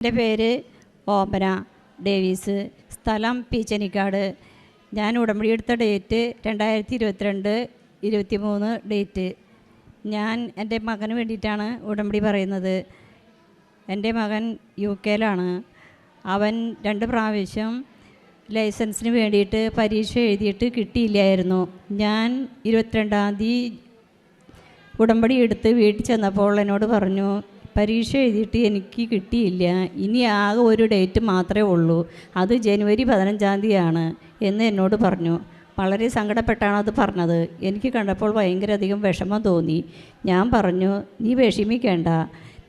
എന്റെ പേര് ഓമന. ഡേവീസ്. സ്ഥലം പീച്ചനിക്കാട്. ഞാൻ ഉടമ്പടി എടുത്ത ഡേറ്റ് രണ്ടായിരത്തി ഇരുപത്തിരണ്ട് ഇരുപത്തി മൂന്ന് ഡേറ്റ്. ഞാൻ എന്റെ മകന് വേണ്ടിയിട്ടാണ് ഉടമ്പടി പറയുന്നത്. എന്റെ മകൻ യു കെയിലാണ്. അവൻ രണ്ട് പ്രാവശ്യം ലൈസൻസിന് വേണ്ടിയിട്ട് പരീക്ഷ എഴുതിയിട്ട് കിട്ടിയില്ലായിരുന്നു. ഞാൻ ഇരുപത്തിരണ്ടാം തീയതി ഉടമ്പടി എടുത്ത് വീട്ടിൽ ചെന്നപ്പോൾ എന്നോട് പറഞ്ഞു പരീക്ഷ എഴുതിയിട്ട് എനിക്ക് കിട്ടിയില്ല. ഇനി ആകെ ഒരു ഡേറ്റ് മാത്രമേ ഉള്ളൂ. അത് ജനുവരി പതിനഞ്ചാം തീയതിയാണ് എന്ന് എന്നോട് പറഞ്ഞു. വളരെ സങ്കടപ്പെട്ടാണ് അത് പറഞ്ഞത്. എനിക്ക് കണ്ടപ്പോൾ ഭയങ്കര അധികം വിഷമം തോന്നി. ഞാൻ പറഞ്ഞു നീ വിഷമിക്കേണ്ട.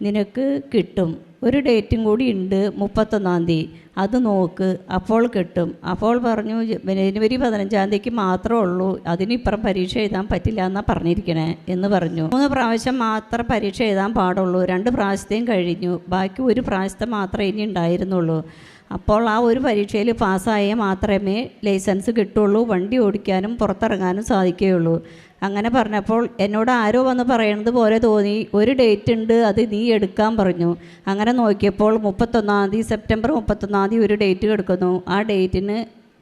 നിനക്ക് കിട്ടും. ഒരു ഡേറ്റും കൂടി ഉണ്ട് മുപ്പത്തൊന്നാം തീയതി. അത് നോക്ക്. അപ്പോൾ കിട്ടും. അപ്പോൾ പറഞ്ഞു ജനുവരി പതിനഞ്ചാം തീയതിക്ക് മാത്രമേ ഉള്ളൂ. അതിനിപ്പുറം പരീക്ഷ എഴുതാൻ പറ്റില്ല എന്നാണ് പറഞ്ഞിരിക്കണേ എന്ന് പറഞ്ഞു. മൂന്ന് പ്രാവശ്യം മാത്രം പരീക്ഷ എഴുതാൻ പാടുള്ളൂ. രണ്ട് പ്രാവശ്യത്തെയും കഴിഞ്ഞു. ബാക്കി ഒരു പ്രാവശ്യത്തെ മാത്രമേ ഇനി ഉണ്ടായിരുന്നുള്ളൂ. അപ്പോൾ ആ ഒരു പരീക്ഷയിൽ പാസ്സായാൽ മാത്രമേ ലൈസൻസ് കിട്ടുള്ളൂ. വണ്ടി ഓടിക്കാനും പുറത്തിറങ്ങാനും സാധിക്കുകയുള്ളൂ. അങ്ങനെ പറഞ്ഞപ്പോൾ എന്നോട് ആരോ വന്ന് പറയണത് പോലെ തോന്നി. ഒരു ഡേറ്റ് ഉണ്ട് അത് നീ എടുക്കാൻ പറഞ്ഞു. അങ്ങനെ നോക്കിയപ്പോൾ മുപ്പത്തൊന്നാം തീയതി സെപ്റ്റംബർ മുപ്പത്തൊന്നാം തീയതി ഒരു ഡേറ്റ് കിടക്കുന്നു ആ ഡേറ്റിന്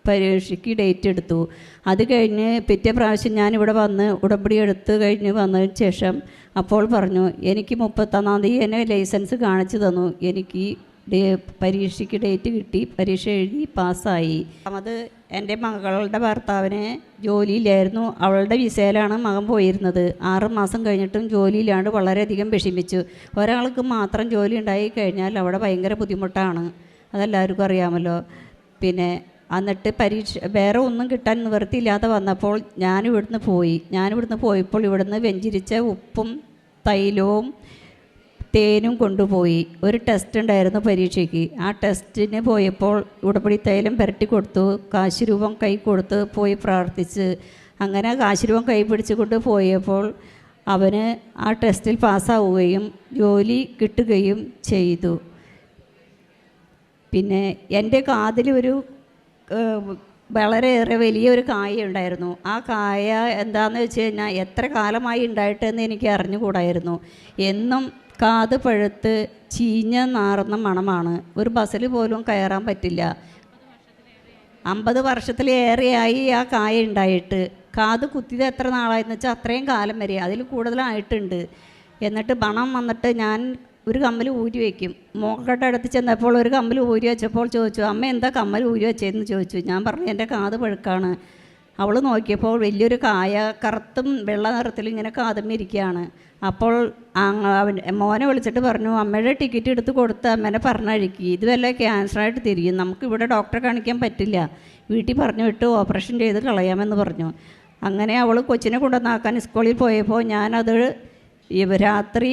പരീക്ഷയ്ക്ക് ഡേറ്റ് എടുത്തു. അത് കഴിഞ്ഞ് പിറ്റേ പ്രാവശ്യം ഞാനിവിടെ വന്ന് ഉടമ്പടി എടുത്ത് കഴിഞ്ഞ് വന്നതിന് ശേഷം അപ്പോൾ പറഞ്ഞു എനിക്ക് മുപ്പത്തൊന്നാം തീയതി എന്നെ ലൈസൻസ് കാണിച്ചു തന്നു. എനിക്ക് പരീക്ഷയ്ക്ക് ഡേറ്റ് കിട്ടി പരീക്ഷ എഴുതി പാസ്സായി. അത് എന്റെ മകളുടെ ഭർത്താവിന് ജോലിയിലായിരുന്നു അവളുടെ വിസയിലാണ് മകൻ പോയിരുന്നത്. ആറ് മാസം കഴിഞ്ഞിട്ടും ജോലിയില്ലാണ്ട് വളരെയധികം വിഷമിച്ചു. ഒരാൾക്ക് മാത്രം ജോലി ഉണ്ടായി കഴിഞ്ഞാൽ അവിടെ ഭയങ്കര ബുദ്ധിമുട്ടാണ്. അതെല്ലാവർക്കും അറിയാമല്ലോ. പിന്നെ എന്നിട്ട് പരീക്ഷ വേറെ ഒന്നും കിട്ടാൻ നിവൃത്തിയില്ലാതെ വന്നപ്പോൾ ഞാൻ ഇവിടുന്ന് പോയി. ഞാൻ ഇവിടുന്ന് പോയപ്പോൾ ഇവിടുന്ന് വെഞ്ചിരിച്ച ഉപ്പും തൈലവും തേനും കൊണ്ടുപോയി. ഒരു ടെസ്റ്റ് ഉണ്ടായിരുന്നു പരീക്ഷയ്ക്ക്. ആ ടെസ്റ്റിന് പോയപ്പോൾ ഉടപ്പടി തൈലം പുരട്ടി കൊടുത്തു. കാശ് രൂപം കൈ കൊടുത്ത് പോയി പ്രാർത്ഥിച്ച്. അങ്ങനെ കാശ് രൂപം കൈ പിടിച്ചുകൊണ്ട് പോയപ്പോൾ അവന് ആ ടെസ്റ്റിൽ പാസ്സാവുകയും ജോലി കിട്ടുകയും ചെയ്തു. പിന്നെ എന്റെ കാതിൽ ഒരു വളരെയേറെ വലിയൊരു കായ ഉണ്ടായിരുന്നു. ആ കായ എന്താണെന്ന് വെച്ച് കഴിഞ്ഞാൽ എത്ര കാലമായി ഉണ്ടായിട്ടെന്ന് എനിക്ക് അറിഞ്ഞുകൂടായിരുന്നു. എന്നും കാത് പഴുത്ത് ചീഞ്ഞ നാറുന്ന മണമാണ്. ഒരു ബസ്സിൽ പോലും കയറാൻ പറ്റില്ല. അമ്പത് വർഷത്തിലേറെയായി ആ കായ ഉണ്ടായിട്ട്. കാത് കുത്തിയത് എത്ര നാളായെന്ന് വെച്ചാൽ അത്രയും കാലം വരെ. അതിൽ കൂടുതലായിട്ടുണ്ട്. എന്നിട്ട് പണം വന്നിട്ട് ഞാൻ ഒരു കമ്മൽ ഊരി വയ്ക്കും. മോക്കട്ട അടുത്ത് ചെന്നപ്പോൾ ഒരു കമ്മൽ ഊരി വെച്ചപ്പോൾ ചോദിച്ചു അമ്മ എന്താ കമ്മൽ ഊരി വെച്ചതെന്ന് ചോദിച്ചു. ഞാൻ പറഞ്ഞു എന്റെ കാത് പഴുക്കാണ്. അവൾ നോക്കിയപ്പോൾ വലിയൊരു കായ കറുത്തും വെള്ള നിറത്തിലും ഇങ്ങനെ കാതുമ്മിരിക്കുകയാണ് അപ്പോൾ അവൻ മോനെ വിളിച്ചിട്ട് പറഞ്ഞു അമ്മയുടെ ടിക്കറ്റ് എടുത്ത് കൊടുത്ത് അമ്മേനെ പറഞ്ഞഴിക്കി ഇത് വല്ല ക്യാൻസറായിട്ട് തിരിയും. നമുക്ക് ഇവിടെ ഡോക്ടറെ കാണിക്കാൻ പറ്റില്ല. വീട്ടിൽ പറഞ്ഞു വിട്ട് ഓപ്പറേഷൻ ചെയ്ത് കളയാമെന്ന് പറഞ്ഞു. അങ്ങനെ അവൾ കൊച്ചിനെ കൊണ്ടുവന്നാക്കാൻ സ്കൂളിൽ പോയപ്പോൾ ഞാനത് രാത്രി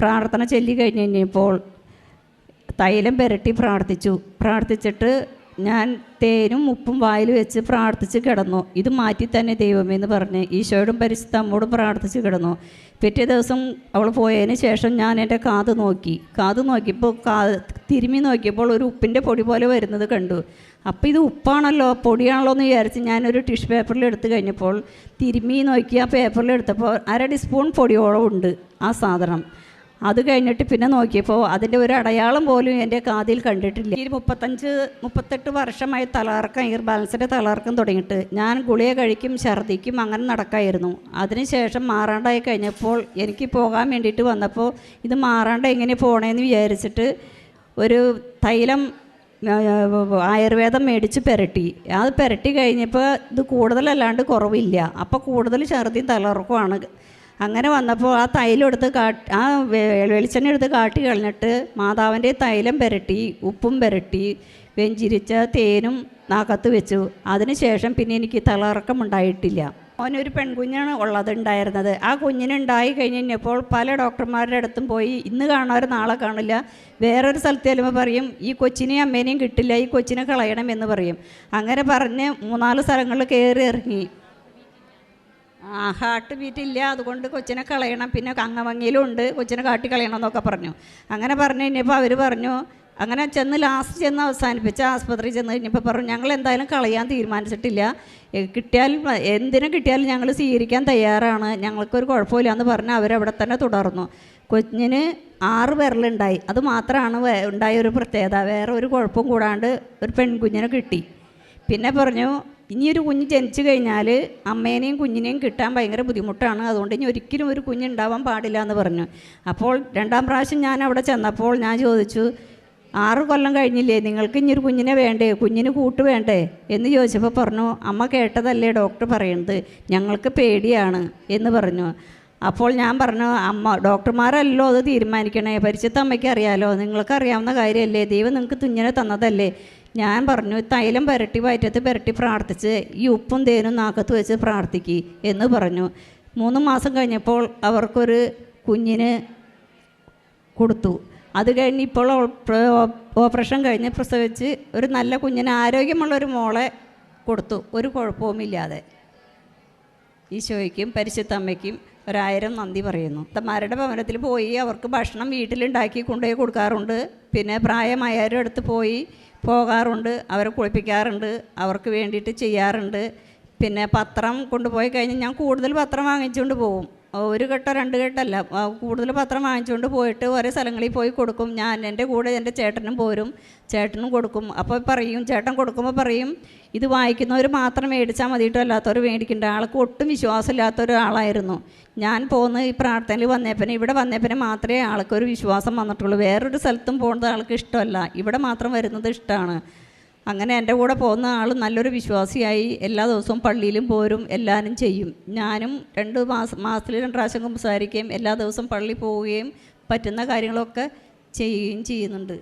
പ്രാർത്ഥന ചൊല്ലി കഴിഞ്ഞ് കഴിഞ്ഞപ്പോൾ തൈലം പുരട്ടി പ്രാർത്ഥിച്ചു. പ്രാർത്ഥിച്ചിട്ട് ഞാൻ തേനും ഉപ്പും വായിൽ വെച്ച് പ്രാർത്ഥിച്ച് കിടന്നു. ഇത് മാറ്റി തന്നെ ദൈവമേ എന്ന് പറഞ്ഞ് ഈശോയോടും പരിശുദ്ധ അമ്മോടും പ്രാർത്ഥിച്ച് കിടന്നു. പിറ്റേ ദിവസം അവൾ പോയതിന് ശേഷം ഞാൻ എന്റെ കാത് നോക്കി. കാത് നോക്കിയപ്പോൾ കാ തിരുമ്മി നോക്കിയപ്പോൾ ഒരു ഉപ്പിന്റെ പൊടി പോലെ വരുന്നത് കണ്ടു. അപ്പോൾ ഇത് ഉപ്പാണല്ലോ പൊടിയാണല്ലോ എന്ന് വിചാരിച്ച് ഞാനൊരു ടിഷ്യൂ പേപ്പറിൽ എടുത്തു കഴിഞ്ഞപ്പോൾ തിരുമ്മി നോക്കി ആ പേപ്പറിൽ എടുത്തപ്പോൾ അര ടീസ്പൂൺ പൊടിയോളം ഉണ്ട് ആ സാധനം. അത് കഴിഞ്ഞിട്ട് പിന്നെ നോക്കിയപ്പോൾ അതിന്റെ ഒരു അടയാളം പോലും എന്റെ കാതിൽ കണ്ടിട്ടില്ല. ഈ മുപ്പത്തഞ്ച് മുപ്പത്തെട്ട് വർഷമായി തലകറക്കം ഇയർ ബാലൻസിന്റെ തലകറക്കം തുടങ്ങിയിട്ട് ഞാൻ ഗുളിക കഴിക്കും ഛർദിക്കും അങ്ങനെ നടക്കായിരുന്നു. അതിനുശേഷം മാറാണ്ടായി കഴിഞ്ഞപ്പോൾ എനിക്ക് പോകാൻ വേണ്ടിയിട്ട് വന്നപ്പോൾ ഇത് മാറാണ്ട എങ്ങനെ പോണേന്ന് വിചാരിച്ചിട്ട് ഒരു തൈലം ആയുർവേദം മേടിച്ച് പെരട്ടി. അത് പെരട്ടി കഴിഞ്ഞപ്പോൾ ഇത് കൂടുതലല്ലാണ്ട് കുറവില്ല. അപ്പോൾ കൂടുതൽ ഛർദിയും തലകറക്കമാണ്. അങ്ങനെ വന്നപ്പോൾ ആ തൈലം എടുത്ത് കാട്ടി ആ വെളിച്ചെണ്ണ എടുത്ത് കാട്ടി കളഞ്ഞിട്ട് മാതാവിന്റെ തൈലം പുരട്ടി ഉപ്പും പുരട്ടി വെഞ്ചിരിച്ച തേനും നാക്കത്ത് വെച്ചു. അതിനുശേഷം പിന്നെ എനിക്ക് തലകറക്കം ഉണ്ടായിട്ടില്ല. അവനൊരു പെൺകുഞ്ഞാണ് ഉള്ളത് ഉണ്ടായിരുന്നത്. ആ കുഞ്ഞിനുണ്ടായി കഴിഞ്ഞ് കഴിഞ്ഞപ്പോൾ പല ഡോക്ടർമാരുടെ അടുത്തും പോയി ഇന്ന് കാണാറ് നാളെ കാണില്ല. വേറൊരു സ്ഥലത്ത് ചെല്ലുമ്പോൾ പറയും ഈ കൊച്ചിനെയും അമ്മേനെയും കിട്ടില്ല ഈ കൊച്ചിനെ കളയണം എന്ന് പറയും. അങ്ങനെ പറഞ്ഞ് മൂന്നാൽ സ്ഥലങ്ങളിൽ കയറി ഇറങ്ങി. ആ ഹാർട്ട് ബീറ്റ് ഇല്ല. അതുകൊണ്ട് കൊച്ചിനെ കളയണം. പിന്നെ അംഗഭംഗിയിലും ഉണ്ട്. കൊച്ചിനെ കാട്ടി കളയണം എന്നൊക്കെ പറഞ്ഞു. അങ്ങനെ പറഞ്ഞു കഴിഞ്ഞപ്പോൾ അവർ പറഞ്ഞു അങ്ങനെ ചെന്ന് ലാസ്റ്റ് ചെന്ന് അവസാനിപ്പിച്ച ആസ്പത്രിയിൽ ചെന്ന് കഴിഞ്ഞപ്പോൾ പറഞ്ഞു ഞങ്ങൾ എന്തായാലും കളയാൻ തീരുമാനിച്ചിട്ടില്ല. കിട്ടിയാൽ എന്തിനെ കിട്ടിയാലും ഞങ്ങൾ സ്വീകരിക്കാൻ തയ്യാറാണ്. ഞങ്ങൾക്കൊരു കുഴപ്പമില്ല എന്ന് പറഞ്ഞ് അവരവിടെ തന്നെ തുടർന്നു. കുഞ്ഞിന് ആറ് വിരലുണ്ടായി. അത് മാത്രമാണ് ഉണ്ടായ ഒരു പ്രത്യേകത. വേറെ ഒരു കുഴപ്പം കൂടാണ്ട് ഒരു പെൺകുഞ്ഞിനെ കിട്ടി. പിന്നെ പറഞ്ഞു ഇനിയൊരു കുഞ്ഞ് ജനിച്ചു കഴിഞ്ഞാൽ അമ്മേനെയും കുഞ്ഞിനെയും കിട്ടാൻ ഭയങ്കര ബുദ്ധിമുട്ടാണ്. അതുകൊണ്ട് ഇനി ഒരിക്കലും ഒരു കുഞ്ഞ് ഉണ്ടാവാൻ പാടില്ല എന്ന് പറഞ്ഞു. അപ്പോൾ രണ്ടാം പ്രാവശ്യം ഞാൻ അവിടെ ചെന്നപ്പോൾ ഞാൻ ചോദിച്ചു ആറ് കൊല്ലം കഴിഞ്ഞില്ലേ? നിങ്ങൾക്ക് ഇനി ഒരു കുഞ്ഞിനെ വേണ്ടേ? കുഞ്ഞിന് കൂട്ട് വേണ്ടേ? എന്ന് ചോദിച്ചപ്പോൾ പറഞ്ഞു അമ്മ കേട്ടതല്ലേ ഡോക്ടർ പറയുന്നത്? ഞങ്ങൾക്ക് പേടിയാണ്. എന്ന് പറഞ്ഞു. അപ്പോൾ ഞാൻ പറഞ്ഞു അമ്മ ഡോക്ടർമാരല്ലോ അത് തീരുമാനിക്കണേ. പരിചയത്തെ അമ്മയ്ക്ക് അറിയാലോ. നിങ്ങൾക്ക് അറിയാവുന്ന കാര്യമല്ലേ? ദൈവം നിങ്ങൾക്ക് തുഞ്ഞിനെ തന്നതല്ലേ? ഞാൻ പറഞ്ഞു തൈലം പുരട്ടി വയറ്റത്ത് പുരട്ടി പ്രാർത്ഥിച്ച് ഈ ഉപ്പും തേനും നാക്കത്ത് വെച്ച് പ്രാർത്ഥിക്കി എന്ന് പറഞ്ഞു. മൂന്ന് മാസം കഴിഞ്ഞപ്പോൾ അവർക്കൊരു കുഞ്ഞിന് കൊടുത്തു. അത് കഴിഞ്ഞ് ഇപ്പോൾ ഓപ്പറേഷൻ കഴിഞ്ഞ് പ്രസവിച്ച് ഒരു നല്ല കുഞ്ഞിന് ആരോഗ്യമുള്ള ഒരു മോളെ കൊടുത്തു. ഒരു കുഴപ്പവുമില്ലാതെ ഈശോയ്ക്കും പരിശുദ്ധമ്മയ്ക്കും ഒരായിരം നന്ദി പറയുന്നു. തമാരുടെ ഭവനത്തിൽ പോയി അവർക്ക് ഭക്ഷണം വീട്ടിലുണ്ടാക്കി കൊണ്ടുപോയി കൊടുക്കാറുണ്ട്. പിന്നെ പ്രായമായവരുടെ അടുത്ത് പോയി പോകാറുണ്ട് അവരെ കുളിപ്പിക്കാറുണ്ട് അവർക്ക് വേണ്ടിയിട്ട് ചെയ്യാറുണ്ട്. പിന്നെ പത്രം കൊണ്ടുപോയി കഴിഞ്ഞാൽ ഞാൻ കൂടുതൽ പത്രം വാങ്ങിച്ചുകൊണ്ട് പോകും. ഒരു ഘട്ടം രണ്ട് കെട്ടല്ല കൂടുതൽ പത്രം വാങ്ങിച്ചുകൊണ്ട് പോയിട്ട് ഓരോ സ്ഥലങ്ങളിൽ പോയി കൊടുക്കും. ഞാൻ എന്റെ കൂടെ എന്റെ ചേട്ടനും പോരും. ചേട്ടനും കൊടുക്കും. അപ്പോൾ പറയും ചേട്ടൻ കൊടുക്കുമ്പോൾ പറയും ഇത് വായിക്കുന്നവർ മാത്രം മേടിച്ചാൽ മതിയിട്ട് അല്ലാത്തവർ മേടിക്കേണ്ട. ആൾക്ക് ഒട്ടും വിശ്വാസമില്ലാത്ത ഒരാളായിരുന്നു. ഞാൻ പോകുന്ന ഈ പ്രാർത്ഥനയിൽ വന്നേപ്പനെ ഇവിടെ വന്നേപ്പനെ മാത്രമേ ആൾക്കൊരു വിശ്വാസം വന്നിട്ടുള്ളൂ. വേറൊരു സ്ഥലത്തും പോകുന്നത് ആൾക്ക് ഇഷ്ടമല്ല. ഇവിടെ മാത്രം വരുന്നത് ഇഷ്ടമാണ് അങ്ങനെ എന്റെ കൂടെ പോകുന്ന ആൾ നല്ലൊരു വിശ്വാസിയായി എല്ലാ ദിവസവും പള്ളിയിലും പോരും എല്ലാവരും ചെയ്യും. ഞാനും രണ്ട് മാസം മാസത്തിൽ രണ്ട് പ്രാവശ്യം സംസാരിക്കുകയും എല്ലാ ദിവസവും പള്ളി പോവുകയും പറ്റുന്ന കാര്യങ്ങളൊക്കെ ചെയ്യുകയും ചെയ്യുന്നുണ്ട്.